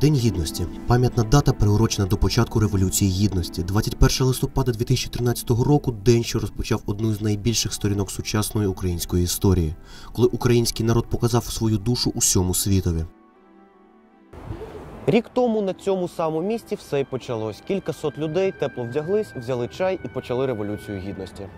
День гідності пам'ятна дата, приурочена до початку Революції Гідності. 21 листопада 2013 року день, що розпочав одну з найбільших сторінок сучасної української історії, коли український народ показав свою душу усьому світові. Рік тому на цьому самому місці все й почалось. Кількасот людей тепло вдяглись, взяли чай і почали революцію гідності.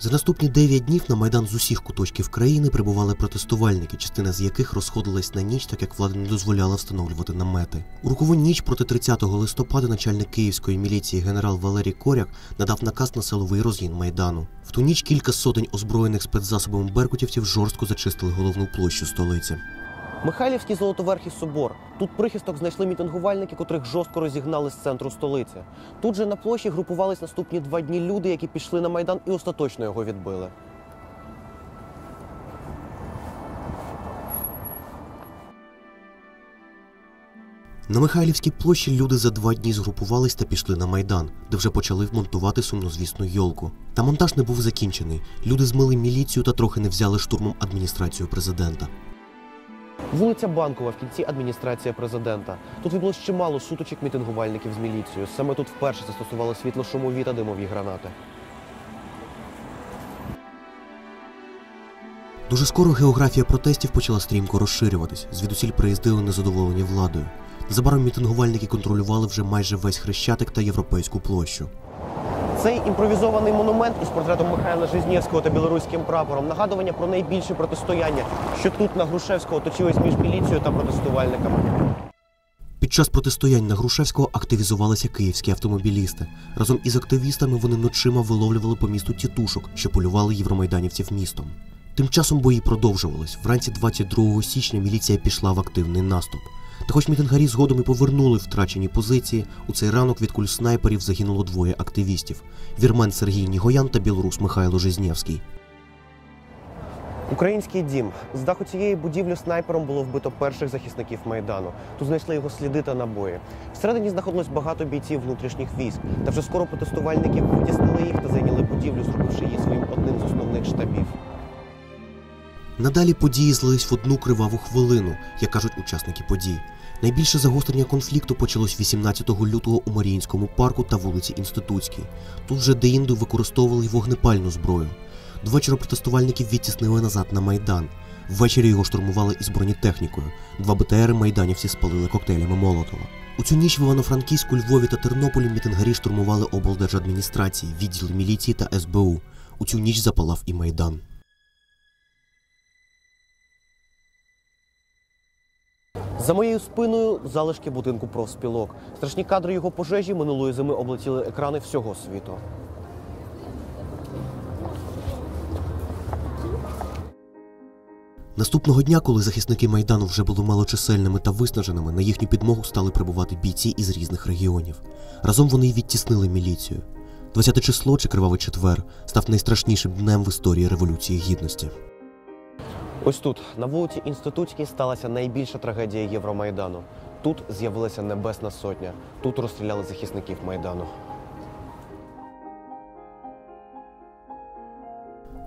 За наступні 9 днів на майдан з усіх куточків країни прибували протестувальники, частина з яких розходилась на ніч, так як влада не дозволяла встановлювати намети. У рукову ніч проти 30 листопада начальник київської міліції генерал Валерій Коряк надав наказ на силовий розгін майдану. В ту ніч кілька сотень озброєних спецзасобами беркутівців жорстко зачистили головну площу столиці. Михайлівський Золотоверхий собор. Тут прихисток знайшли мітингувальники, котрих жорстко розігнали з центру столиці. Тут же на площі групувались наступні два дні люди, які пішли на майдан і остаточно його відбили. На Михайлівській площі люди за два дні згрупувались та пішли на майдан, де вже почали вмонтувати сумнозвісну йолку. Та монтаж не був закінчений. Люди змили міліцію та трохи не взяли штурмом адміністрацію президента. Вулиця Банкова в кінці адміністрація президента. Тут відбулось чимало суточок мітингувальників з міліцією. Саме тут вперше застосували світло-шумові та димові гранати. Дуже скоро географія протестів почала стрімко розширюватись. Звідусіль приїздили незадоволені владою. Незабаром мітингувальники контролювали вже майже весь хрещатик та європейську площу. Цей імпровізований монумент із портретом Михайла Жизнєвського та білоруським прапором нагадування про найбільше протистояння, що тут на Грушевського точилось між міліцією та протестувальниками. Під час протистоянь на Грушевського активізувалися київські автомобілісти. Разом із активістами вони ночима виловлювали по місту тітушок, що полювали євромайданівців містом. Тим часом бої продовжувались. Вранці 22 січня міліція пішла в активний наступ. Та хоч мітингарі згодом і повернули втрачені позиції, у цей ранок від куль снайперів загинуло двоє активістів: вірмен Сергій Нігоян та білорус Михайло Жизнєвський. Український дім з даху цієї будівлі снайпером було вбито перших захисників майдану. Тут знайшли його сліди та набої. Всередині знаходилось багато бійців внутрішніх військ. Та вже скоро протестувальники витіснили їх та зайняли будівлю, зробивши її своїм одним з основних штабів. Надалі події злились в одну криваву хвилину, як кажуть учасники подій. Найбільше загострення конфлікту почалось 18 лютого у Маріїнському парку та вулиці Інститутській. Тут вже деінде використовували й вогнепальну зброю. До вечора протестувальників відтіснили назад на майдан. Ввечері його штурмували із бронетехнікою. Два БТРи майданівці спалили коктейлями Молотова. У цю ніч в Івано-Франківську, Львові та Тернополі мітингарі штурмували облдержадміністрації, відділи міліції та СБУ. У цю ніч запалав і майдан. За моєю спиною залишки будинку профспілок. Страшні кадри його пожежі минулої зими облетіли екрани всього світу. Наступного дня, коли захисники майдану вже були малочисельними та виснаженими, на їхню підмогу стали прибувати бійці із різних регіонів. Разом вони й відтіснили міліцію. 20 число чи кривавий четвер став найстрашнішим днем в історії революції гідності. Ось тут, на вулиці Інститутській, сталася найбільша трагедія Євромайдану. Тут з'явилася Небесна Сотня. Тут розстріляли захисників майдану.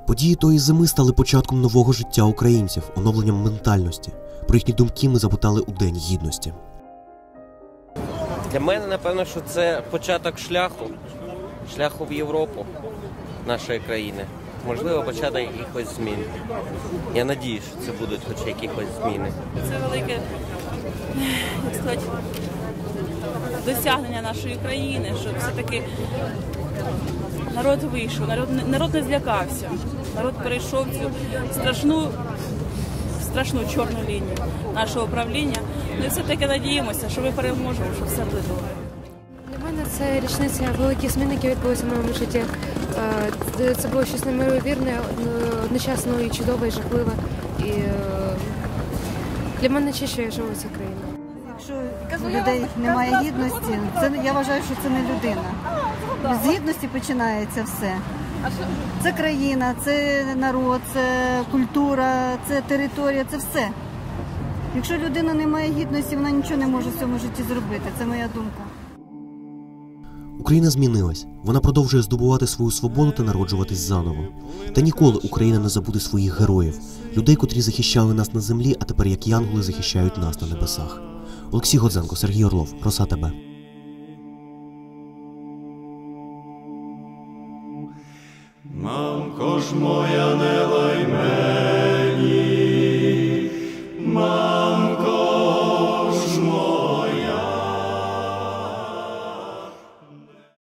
Події тої зими стали початком нового життя українців, оновленням ментальності. Про їхні думки ми запитали у День гідності. Для мене, напевно, що це початок шляху, шляху в Європу нашої країни. Можливо, початок якихось змін. Я надію, що це будуть хоч якісь зміни. Це велике як сказати, досягнення нашої країни, що все-таки народ вийшов, народ, не- народ не злякався. Народ перейшов цю страшну, страшну чорну лінію нашого правління. Ми все-таки надіємося, що ми переможемо, що все буде добре. Для мене це річниця великих змін, які відбулися в моєму житті. Е, це- було щось неймовірне, одночасно і чудове, і жахливе. І е, для мене ще що я живу в цій країні. Якщо у людей немає гідності, це я вважаю, що це не людина. З гідності починається все. Це країна, це народ, це культура, це територія, це все. Якщо людина не має гідності, вона нічого не може в цьому житті зробити. Це моя думка. Україна змінилась. Вона продовжує здобувати свою свободу та народжуватись заново. Та ніколи Україна не забуде своїх героїв, людей, котрі захищали нас на землі, а тепер як янголи захищають нас на небесах. Олексій Годзенко, Сергій Орлов, Роса ТБ. Мамко ж моя не лайме,